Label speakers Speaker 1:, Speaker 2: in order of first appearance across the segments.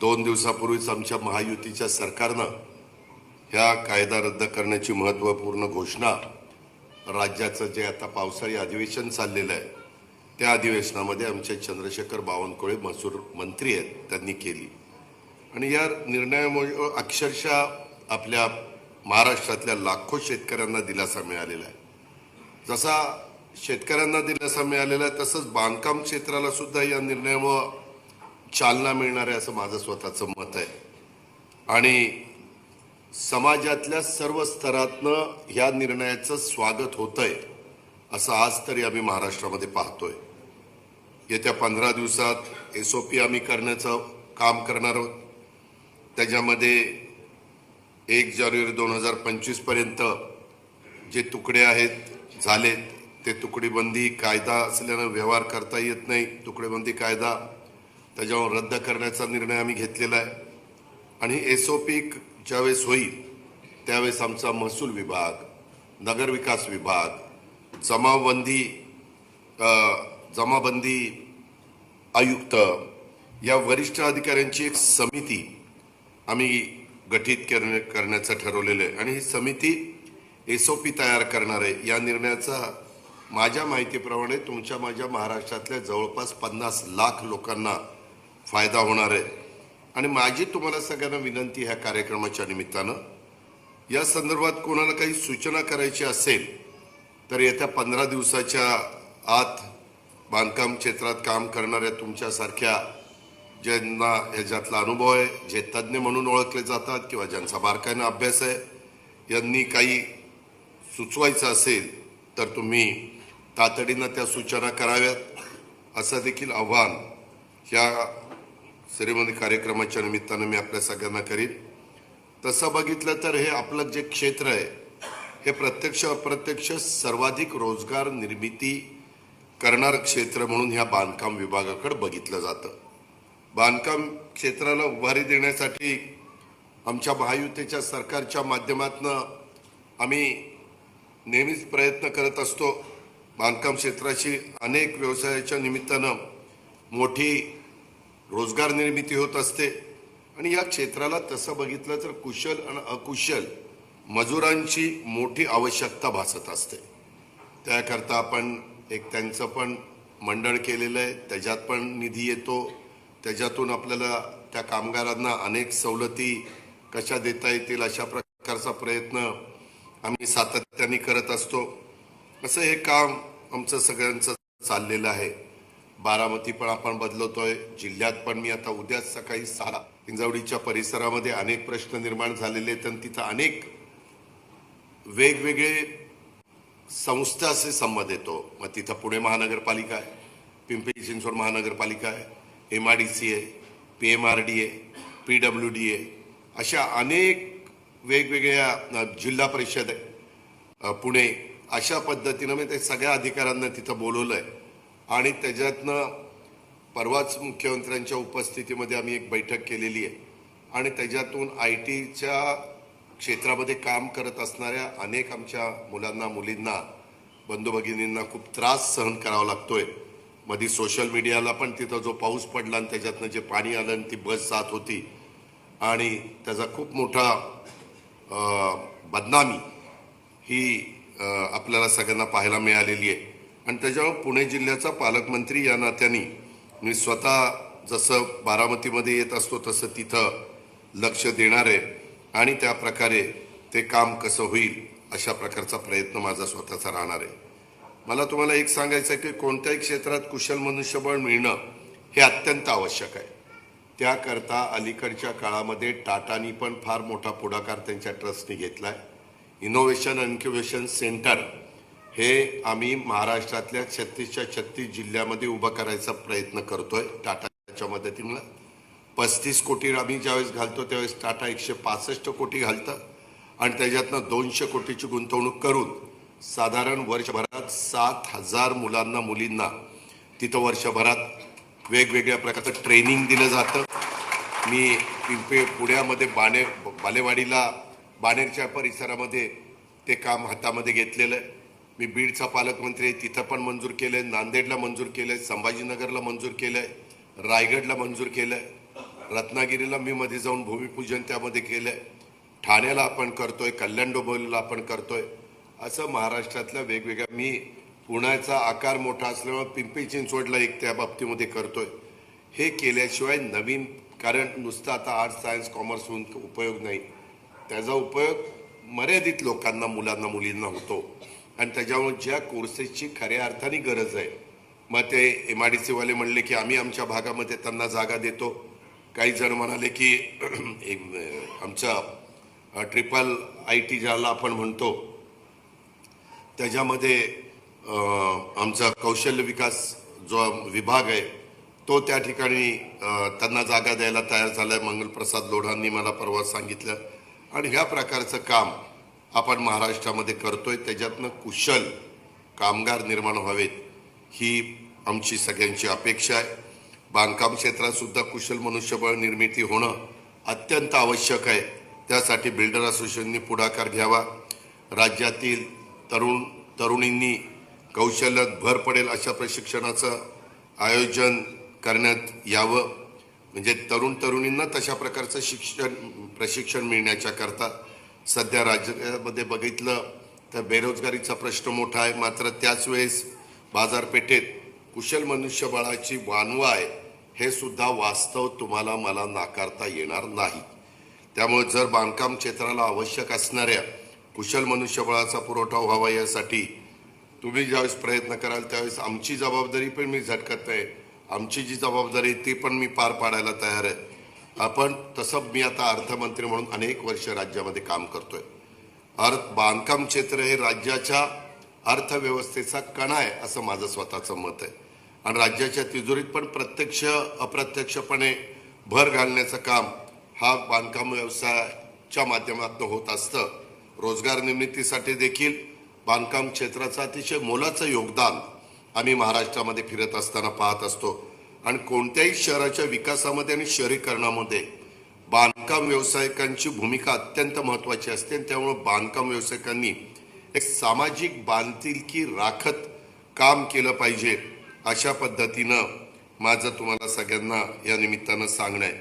Speaker 1: दोन दिवसापूर्वीच आमच्या महायुतीच्या सरकारनं ह्या कायदा रद्द करण्याची महत्त्वपूर्ण घोषणा राज्याचं जे आता पावसाळी अधिवेशन चाललेलं आहे त्या अधिवेशनामध्ये आमचे चंद्रशेखर बावनकुळे महसूल मंत्री आहेत त्यांनी केली. आणि या निर्णयामुळे अक्षरशः आपल्या महाराष्ट्रातल्या लाखो शेतकऱ्यांना दिलासा मिळालेला आहे. जसा शेतकऱ्यांना दिलासा मिळालेला आहे तसंच बांधकाम क्षेत्राला सुद्धा या निर्णयामुळं चालना मिळणार आहे असं माझं स्वतःचं मत आहे. आणि समाजातल्या सर्व स्तरातनं ह्या निर्णयाचं स्वागत होतंय असं आज तरी आम्ही महाराष्ट्रामध्ये पाहतोय. येत्या पंधरा दिवसात एस ओ पी आम्ही करण्याचं काम करणार आहोत. त्याच्यामध्ये एक जानेवारी दोन हजार पंचवीसपर्यंत जे तुकडे आहेत झालेत ते तुकडीबंदी कायदा असल्यानं व्यवहार करता येत नाही. तुकडेबंदी कायदा त्याच्यावर रद्द करण्याचा निर्णय आम्ही घेतलेला आहे. आणि एस ओ पी ज्यावेळेस होईल त्यावेळेस आमचा महसूल विभाग नगरविकास विभाग जमाबंदी जमाबंदी आयुक्त या वरिष्ठ अधिकाऱ्यांची एक समिती आम्ही गठीत करणे करण्याचं ठरवलेलं आहे. आणि ही समिती एस ओ पी तयार करणार आहे. या निर्णयाचा माझ्या माहितीप्रमाणे तुमच्या माझ्या महाराष्ट्रातल्या जवळपास पन्नास लाख लोकांना फायदा होणार आहे. आणि माझी तुम्हाला सगळ्यांना विनंती ह्या कार्यक्रमाच्या निमित्तानं. या संदर्भात कोणाला काही सूचना करायची असेल तर येत्या पंधरा दिवसाच्या आत बांधकाम क्षेत्रात काम करणाऱ्या तुमच्यासारख्या ज्यांना ह्याच्यातला अनुभव आहे जे तज्ज्ञ म्हणून ओळखले जातात किंवा ज्यांचा बारकाईनं अभ्यास आहे यांनी काही सुचवायचं असेल तर तुम्ही तातडीनं त्या सूचना कराव्यात. असं देखील आव्हान ह्या सेरेमनी कार्यक्रमाच्या निमित्तानं मी आपल्या सगळ्यांना करीन. तसं बघितलं तर हे आपलं जे क्षेत्र आहे हे प्रत्यक्ष अप्रत्यक्ष सर्वाधिक रोजगार निर्मिती करणारं क्षेत्र म्हणून ह्या बांधकाम विभागाकडे बघितलं जातं. बांधकाम क्षेत्राला उभारी देण्यासाठी आमच्या महायुतीच्या सरकारच्या माध्यमातनं आम्ही नेहमीच प्रयत्न करत असतो. बांधकाम क्षेत्राशी अनेक व्यवसायाच्या निमित्तानं मोठी रोजगार निर्मिती होत असते. आणि या क्षेत्राला तसं बघितलं तर कुशल आणि अकुशल मजुरांची मोठी आवश्यकता भासत असते. त्याकरता आपण एक त्यांचं पण मंडळ केलेलं आहे. त्याच्यात पण निधी येतो. त्याच्यातून आपल्याला त्या कामगारांना अनेक सवलती कशा देता येतील अशा प्रकारचा प्रयत्न आम्ही सातत्याने करत असतो. असं हे काम आमचं सगळ्यांचं चाललेलं आहे. बारामती पण आपण बदलवतोय जिल्ह्यात पण मी आता उद्याच सकाळी सहा हिंजवडीच्या परिसरामध्ये अनेक प्रश्न निर्माण झालेले आहेत आणि तिथं अनेक वेगवेगळे संस्था असे येतो. मग तिथं पुणे महानगरपालिका आहे पिंपरी चिंचवड महानगरपालिका आहे एम आर डी सी आहे पी एम आर डी आहे पी डब्ल्यू डी आहे. अशा अनेक वेगवेगळ्या जिल्हा परिषद आहे. पुणे अशा पद्धतीनं मी ते सगळ्या अधिकाऱ्यांना तिथं बोलवलं आहे आणि त्याच्यातनं परवाच मुख्यमंत्र्यांच्या उपस्थितीमध्ये आम्ही एक बैठक केलेली आहे. आणि त्याच्यातून आय टीच्या क्षेत्रामध्ये काम करत असणाऱ्या अनेक आमच्या मुलांना मुलींना बंधू भगिनींना खूप त्रास सहन करावा लागतोय. मधी सोशल मीडियाला पण तिथं जो पाऊस पडला आणि त्याच्यातनं जे पाणी आलं आणि ती बस जात होती. आणि त्याचा खूप मोठा बदनामी ही आपल्याला सगळ्यांना पाहायला मिळालेली आहे. आणि त्याच्यावर पुणे जिल्ह्याचा पालकमंत्री या नात्याने मी स्वतः जसं बारामतीमध्ये येत असतो तसं तिथं लक्ष देणार आहे. आणि त्या प्रकारे ते काम कसं होईल अशा प्रकारचा प्रयत्न माझा स्वतःचा राहणार आहे. मला तुम्हाला एक सांगायचं आहे की कोणत्याही क्षेत्रात कुशल मनुष्यबळ मिळणं हे अत्यंत आवश्यक आहे. त्याकरता अलीकडच्या काळामध्ये टाटानी पण फार मोठा पुढाकार त्यांच्या ट्रस्टने घेतला आहे इनोव्हेशन इन्क्युबेशन सेंटर हे आम्ही महाराष्ट्रातल्या छत्तीसच्या छत्तीस जिल्ह्यामध्ये उभं करायचा प्रयत्न करतोय. टाटाच्या मदतीनं. पस्तीस कोटी आम्ही ज्यावेळेस घालतो त्यावेळेस टाटा एकशे पासष्ट कोटी घालतं. आणि त्याच्यातनं दोनशे कोटीची गुंतवणूक करून साधारण वर्षभरात सात हजार मुलांना मुलींना तिथं वर्षभरात वेगवेगळ्या प्रकारचं ट्रेनिंग दिलं जातं. मी पिंपे पुण्यामध्ये बाणे बालेवाडीला बाणेरच्या परिसरामध्ये ते काम हातामध्ये घेतलेलं आहे. मी बीडचा पालकमंत्री आहे. तिथं पण मंजूर केलं आहे नांदेडला मंजूर केलं आहे संभाजीनगरला मंजूर केलं आहे रायगडला मंजूर केलं आहे रत्नागिरीला मी मध्ये जाऊन भूमिपूजन त्यामध्ये केलं आहे ठाण्याला आपण करतोय. कल्याण डोंबिवलीला आपण करतोय. असं महाराष्ट्रातल्या वेगवेगळ्या मी पुण्याचा आकार मोठा असल्यामुळे पिंपरी चिंचवडला एक त्या बाबतीमध्ये करतोय. हे केल्याशिवाय नवीन कारण नुसतं आता आर्ट्स सायन्स कॉमर्स होऊन उपयोग नाही. त्याचा उपयोग मर्यादित लोकांना मुलांना मुलींना होतो. आणि त्याच्यामुळे ज्या कोर्सेसची खऱ्या अर्थाने गरज आहे. मग ते एम आय डी सीवाले म्हणले की आम्ही आमच्या भागामध्ये त्यांना जागा देतो. काही जण म्हणाले की एक, आमचा ट्रिपल आय टी ज्याला आपण म्हणतो त्याच्यामध्ये आमचा कौशल्य विकास जो विभाग आहे तो त्या ठिकाणी त्यांना जागा द्यायला तयार झाला आहे मंगलप्रसाद लोढांनी मला परवा सांगितलं. आणि ह्या प्रकारचं काम आपण महाराष्ट्रामध्ये करतोय त्याच्यातनं कुशल कामगार निर्माण व्हावेत ही आमची सगळ्यांची अपेक्षा आहे. बांधकाम क्षेत्रातसुद्धा कुशल मनुष्यबळ निर्मिती होणं अत्यंत आवश्यक आहे. त्यासाठी बिल्डर असोसिएशननी पुढाकार घ्यावा. राज्यातील तरुण तरुणींनी कौशल्यात भर पडेल अशा प्रशिक्षणाचं आयोजन करण्यात यावं. म्हणजे तरुण तरुणींना तशा प्रकारचं शिक्षण प्रशिक्षण मिळण्याच्या करता सध्या राज्यामध्ये बघितलं तर बेरोजगारीचा प्रश्न मोठा आहे. मात्र त्याच वेळेस बाजारपेठेत कुशल मनुष्यबळाची वानवा आहे हे सुद्धा वास्तव तुम्हाला मला नाकारता येणार नाही. त्यामुळे जर बांधकाम क्षेत्राला आवश्यक असणाऱ्या कुशल मनुष्यबळाचा पुरवठा व्हावा यासाठी तुम्ही ज्यावेळेस प्रयत्न कराल त्यावेळेस आमची जबाबदारी पण मी झटकत आहे. आमची जी जबाबदारी आहे ती पण मी पार पाडायला तयार आहे. आपण तसं मी आता अर्थमंत्री म्हणून अनेक वर्ष राज्यामध्ये काम करतोय. अर्थ बांधकाम क्षेत्र हे राज्याच्या अर्थव्यवस्थेचा कणा आहे असं माझं स्वतःचं मत आहे. आणि राज्याच्या तिजोरीत पण प्रत्यक्ष अप्रत्यक्षपणे भर घालण्याचं काम हा बांधकाम व्यवसायाच्या माध्यमातून होत असतं. रोजगार निर्मितीसाठी देखील बांधकाम क्षेत्राचं अतिशय मोलाचं योगदान आम्ही महाराष्ट्रामध्ये फिरत असताना पाहत असतो. आणि कोणत्याही शहराच्या विकासामध्ये आणि शहरीकरणामध्ये बांधकाम व्यावसायिकांची भूमिका अत्यंत महत्त्वाची असते. आणि त्यामुळे बांधकाम व्यावसायिकांनी एक सामाजिक बांधिलकी राखत काम केलं पाहिजे अशा पद्धतीनं माझं तुम्हाला सगळ्यांना या निमित्तानं सांगणं आहे.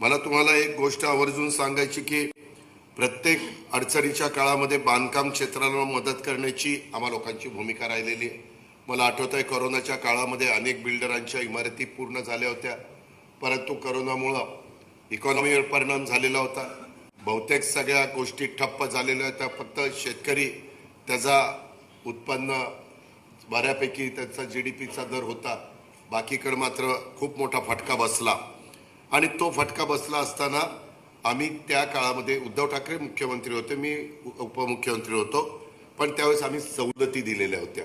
Speaker 1: मला तुम्हाला एक गोष्ट आवर्जून सांगायची की प्रत्येक अडचणीच्या काळामध्ये बांधकाम क्षेत्राला मदत करण्याची आम्हा लोकांची भूमिका राहिलेली आहे. मला आठवत आहे कोरोनाच्या काळामध्ये अनेक बिल्डरांच्या इमारती पूर्ण झाल्या होत्या. परंतु करोनामुळं इकॉनॉमीवर परिणाम झालेला होता. बहुतेक सगळ्या गोष्टी ठप्प झालेल्या होत्या. फक्त शेतकरी त्याचा उत्पन्न बऱ्यापैकी त्याचा जी डी पीचा दर होता. बाकीकडे मात्र खूप मोठा फटका बसला. आणि तो फटका बसला असताना आम्ही त्या काळामध्ये उद्धव ठाकरे मुख्यमंत्री होते. मी उपमुख्यमंत्री होतो. पण त्यावेळेस आम्ही सवलती दिलेल्या होत्या.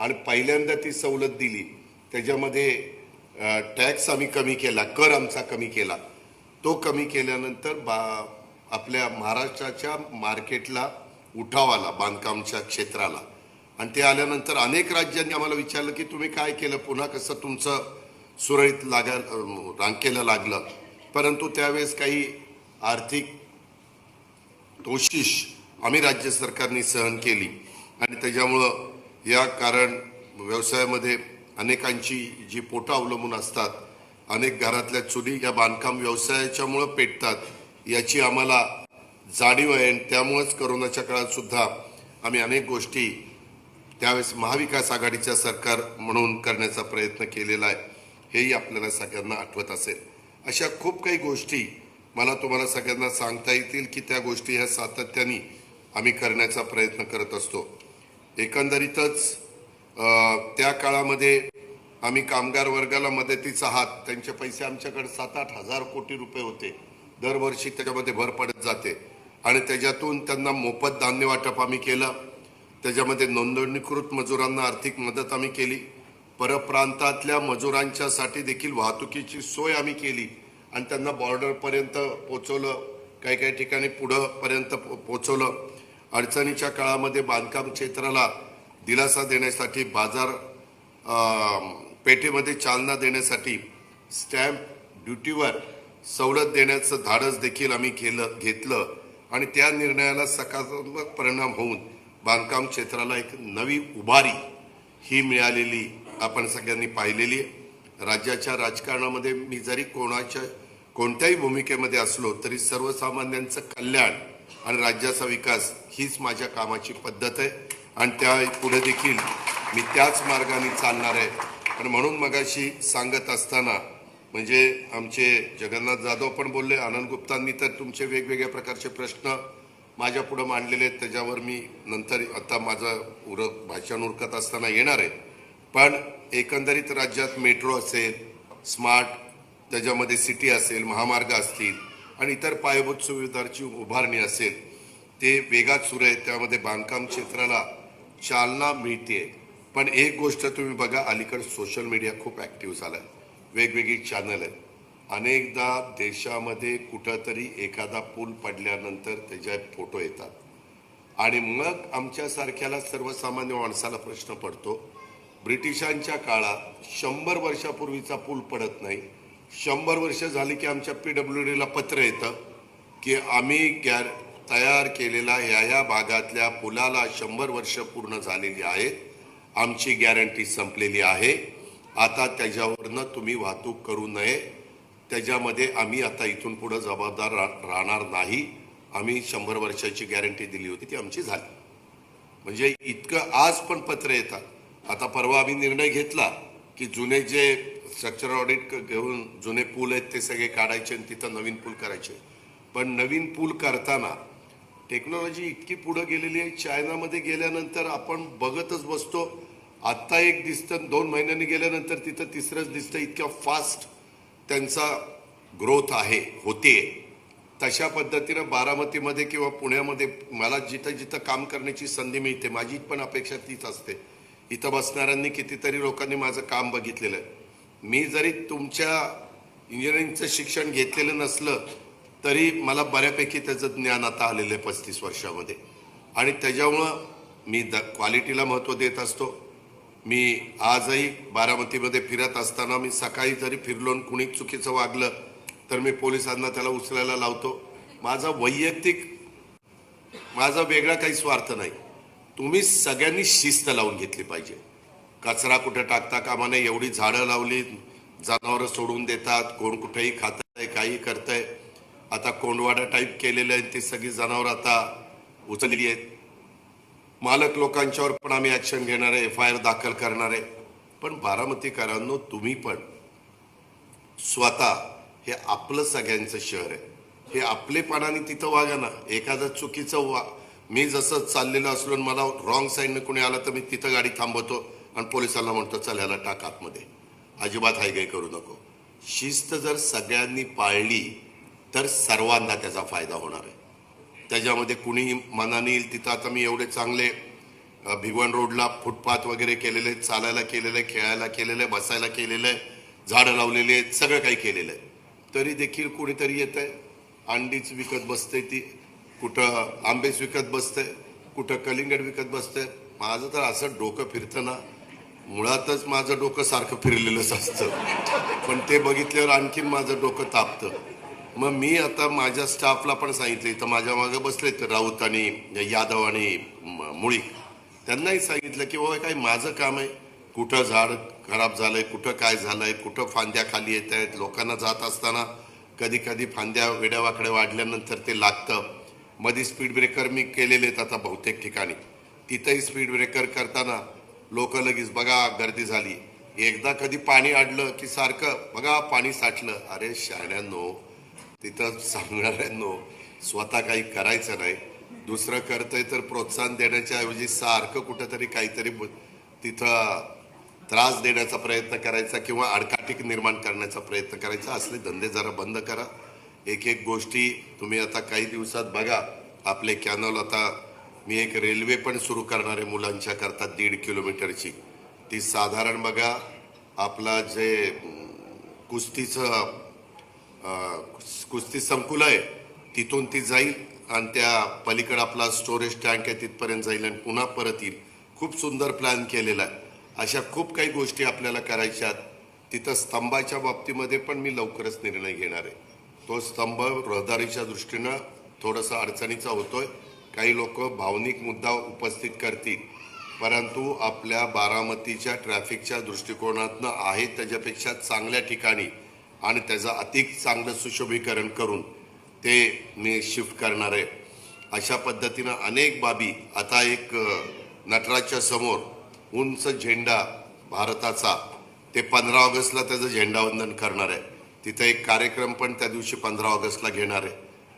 Speaker 1: आणि पहिल्यांदा ती सवलत दिली. त्याच्यामध्ये टॅक्स आम्ही कमी केला कर आमचा कमी केला. तो कमी केल्यानंतर बा आपल्या महाराष्ट्राच्या मार्केटला उठाव आला बांधकामच्या क्षेत्राला. आणि ते आल्यानंतर अनेक राज्यांनी आम्हाला विचारलं की तुम्ही काय केलं पुन्हा कसं तुमचं सुरळीत लागा रांकेला लागलं. परंतु त्यावेळेस काही आर्थिक तोशिश आम्ही राज्य सरकारने सहन केली. आणि त्याच्यामुळं या कारण व्यवसायामध्ये अनेकांची जी पोटं अवलंबून असतात अनेक घरातल्या चुली या बांधकाम व्यवसायाच्यामुळं पेटतात याची आम्हाला जाणीव आहे. आणि त्यामुळेच करोनाच्या काळात सुद्धा आम्ही अनेक गोष्टी त्यावेळेस महाविकास आघाडीच्या सरकार म्हणून करण्याचा प्रयत्न केलेला आहे. हेही आपल्याला सगळ्यांना आठवत असेल. अशा खूप काही गोष्टी मला तुम्हाला सगळ्यांना सांगता येतील की त्या गोष्टी ह्या सातत्याने आम्ही करण्याचा प्रयत्न करत असतो. एकंदरीतच त्या काळामध्ये आम्ही कामगार वर्गाला मदतीचा हात त्यांचे पैसे आमच्याकडे सात आठ हजार कोटी रुपये होते. दरवर्षी त्याच्यामध्ये भर पडत जाते. आणि त्याच्यातून त्यांना मोफत धान्य वाटप आम्ही केलं. त्याच्यामध्ये नोंदणीकृत मजुरांना आर्थिक मदत आम्ही केली. परप्रांतातल्या मजुरांच्यासाठी देखील वाहतुकीची सोय आम्ही केली. आणि त्यांना बॉर्डरपर्यंत पोचवलं. काही काही ठिकाणी पुढंपर्यंत पो- पोचवलं. अडचणीच्या काळामध्ये बांधकाम क्षेत्राला दिलासा देण्यासाठी बाजार पेठेमध्ये चालना देण्यासाठी स्टॅम्प ड्युटीवर सवलत देण्याचं धाडस देखील आम्ही केलं घेतलं आणि त्या निर्णयाला सकारात्मक परिणाम होऊन बांधकाम क्षेत्राला एक नवी उभारी ही मिळालेली आपण सगळ्यांनी पाहिलेली आहे. राज्याच्या राजकारणामध्ये मी जरी कोणाच्या कोणत्याही भूमिकेमध्ये असलो तरी सर्वसामान्यांचं कल्याण आणि राज्याचा विकास हीच माझ्या कामाची पद्धत आहे. आणि त्या पुढे देखील मी त्याच मार्गाने चालणार आहे. आणि म्हणून मगाशी सांगत असताना म्हणजे आमचे जगन्नाथ जाधव पण बोलले आनंद गुप्तांनी तर तुमचे वेगवेगळ्या प्रकारचे प्रश्न माझ्या पुढे मांडलेले आहेत. त्याच्यावर मी नंतर आता माझं उर भाषण उरकत असताना येणार आहे. पण एकंदरीत राज्यात मेट्रो असेल स्मार्ट त्याच्यामध्ये सिटी असेल महामार्ग असतील आणि इतर पायाभूत सुविधांची उभारणी असेल ते वेगात सुरू आहे. त्यामध्ये बांधकाम क्षेत्राला चालना मिळते. पण एक गोष्ट तुम्ही बघा अलीकडे सोशल मीडिया खूप ॲक्टिव्ह झाला आहे वेगवेगळी चॅनल आहेत. अनेकदा देशामध्ये कुठंतरी एखादा पूल पडल्यानंतर त्याच्या फोटो येतात. आणि मग आमच्यासारख्याला सर्वसामान्य माणसाला प्रश्न पडतो ब्रिटिशांच्या काळात शंभर वर्षापूर्वीचा पूल पडत नाही. शंभर वर्ष झाली की आमच्या पी डब्ल्यू डीला पत्र येतं की आम्ही गॅर तयार केलेला ह्या ह्या भागातल्या पुलाला शंभर वर्ष पूर्ण झालेली आहेत आमची गॅरंटी संपलेली आहे. आता त्याच्यावरनं तुम्ही वाहतूक करू नये. त्याच्यामध्ये आम्ही आता इथून पुढं जबाबदार रा राहणार नाही. आम्ही शंभर वर्षाची गॅरंटी दिली होती ती आमची झाली. म्हणजे इतकं आज पण पत्र येतात. आता परवा आम्ही निर्णय घेतला की जुने जे स्ट्रक्चर ऑडिट घेऊन जुने पूल आहेत ते सगळे काढायचे आणि तिथं नवीन पूल करायचे. पण नवीन पूल करताना टेक्नॉलॉजी इतकी पुढं गेलेली आहे. चायनामध्ये गेल्यानंतर आपण बघतच बसतो. आत्ता एक दिसतं दोन महिन्यांनी गेल्यानंतर तिथं तिसरंच दिसतं इतक्या फास्ट त्यांचा ग्रोथ आहे होते. तशा पद्धतीनं बारामतीमध्ये किंवा पुण्यामध्ये मला जिथं जिथं काम करण्याची संधी मिळते माझी पण अपेक्षा तीच असते. इथं बसणाऱ्यांनी कितीतरी लोकांनी माझं काम बघितलेलं आहे. मी जरी तुमच्या इंजिनिअरिंगचं शिक्षण घेतलेलं नसलं तरी मला बऱ्यापैकी त्याचं ज्ञान आता आलेलं आहे पस्तीस वर्षामध्ये. आणि त्याच्यामुळं मी द क्वालिटीला महत्त्व देत असतो. मी आजही बारामतीमध्ये फिरत असताना मी सकाळी जरी फिरलो आणि कुणी चुकीचं वागलं तर मी पोलिसांना त्याला उचलायला लावतो. माझा वैयक्तिक माझा वेगळा काही स्वार्थ नाही. तुम्ही सगळ्यांनी शिस्त लावून घेतली पाहिजे. कचरा कुठं टाकता कामा नये एवढी झाडं लावली जनावरं सोडून देतात कोण कुठेही खातंय काही करतंय. आता कोंडवाडा टाईप केलेलं आहे ते सगळी जनावरं आता उचलली आहेत. मालक लोकांच्यावर पण आम्ही ॲक्शन घेणार आहे एफ आय आर दाखल करणार आहे. पण बारामतीकरांनो तुम्ही पण. स्वतः हे आपलं सगळ्यांचं शहर आहे. हे आपलेपणाने तिथं वागा ना. एखादं चुकीचं वा मी जसं चाललेलं असलो मला रॉंग साईडनं कोणी आलं तर मी तिथं गाडी थांबवतो. आणि पोलिसांना म्हणतो चल ह्याला टाक आतमध्ये. अजिबात हायगाई करू नको. शिस्त जर सगळ्यांनी पाळली तर सर्वांना त्याचा फायदा होणार आहे. त्याच्यामध्ये कुणी मनाने येईल तिथं आता मी एवढे चांगले भिगवण रोडला फुटपाथ वगैरे केलेले चालायला केलेलं आहे खेळायला केलेलं आहे बसायला केलेलं आहे झाडं लावलेली आहेत सगळं काही केलेलं आहे. तरी देखील कुणीतरी येत आहे अंडीच विकत बसते ती कुठं आंबेच विकत बसते कुठं कलिंगड विकत बसते माझं तर असं डोकं फिरतं ना मुळातच माझं डोकं सारखं फिरलेलंच असतं. पण ते बघितल्यावर आणखीन माझं डोकं तापतं. मग मी आता माझ्या स्टाफला पण सांगितले इथं माझ्या मागे बसले तर राऊत आणि यादव आणि मुळी. मुळीक त्यांनाही सांगितलं की बाबा काय माझं काम आहे? कुठं झाड खराब झालंय? कुठं काय झालंय? कुठं फांद्या खाली येत आहेत? लोकांना जात असताना कधी कधी फांद्या वेड्यावाकडे वाढल्यानंतर ते लागतं. मध्ये स्पीड ब्रेकर मी केलेले आहेत आता बहुतेक ठिकाणी. तिथंही स्पीड ब्रेकर करताना लोक लगेच बघा गर्दी झाली. एकदा कधी पाणी अडलं की सारखं बघा पाणी साठलं. अरे शहाण्यांनो तिथं सांगणाऱ्यांनो स्वतः काही करायचं नाही. दुसरं करतंय तर प्रोत्साहन देण्याच्या ऐवजी सारखं कुठंतरी काहीतरी तिथं त्रास देण्याचा प्रयत्न करायचा किंवा अडकाटिक निर्माण करण्याचा प्रयत्न करायचा. असले धंदे जरा बंद करा. एक एक गोष्टी तुम्ही आता काही दिवसात बघा. आपले कॅनल आता मी एक रेल्वे पण सुरू करणार आहे मुलांच्या करता दीड किलोमीटरची. ती साधारण बघा आपला जे कुस्तीचं कुस्ती संकुल आहे तिथून ती जाईल आणि त्या पलीकडं आपला स्टोरेज टँक आहे तिथपर्यंत जाईल आणि पुन्हा परत येईल. खूप सुंदर प्लॅन केलेला आहे. अशा खूप काही गोष्टी आपल्याला करायच्या तिथं स्तंभाच्या बाबतीमध्ये पण मी लवकरच निर्णय घेणार आहे. तो स्तंभ रहदारीच्या दृष्टीनं थोडासा अडचणीचा होतोय. काही लोक भावनिक मुद्दा उपस्थित करतील. परंतु आपल्या बारामतीच्या ट्रॅफिकच्या दृष्टिकोनातनं आहे त्याच्यापेक्षा चांगल्या ठिकाणी आणि त्याचं अधिक चांगलं सुशोभीकरण करून ते मी शिफ्ट करणार आहे. अशा पद्धतीनं अनेक बाबी आता एक नटराच्या नटराजच्या समोर उंच झेंडा भारताचा ते पंधरा ऑगस्टला त्याचं झेंडावंदन करणार आहे. तिथं एक कार्यक्रम पण त्या दिवशी पंधरा ऑगस्टला घेणार आहे.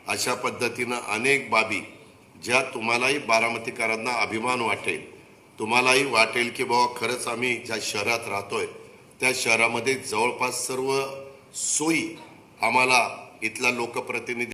Speaker 1: अशा पद्धतीनं अनेक बाबी ज्या तुम्हालाही बारामतीकरांना अभिमान वाटेल तुम्हालाही वाटेल की बाबा खरंच आम्ही ज्या शहरात राहतोय त्या शहरामध्ये जवळपास सर्व सोयी आम्हाला इथला लोकप्रतिनिधी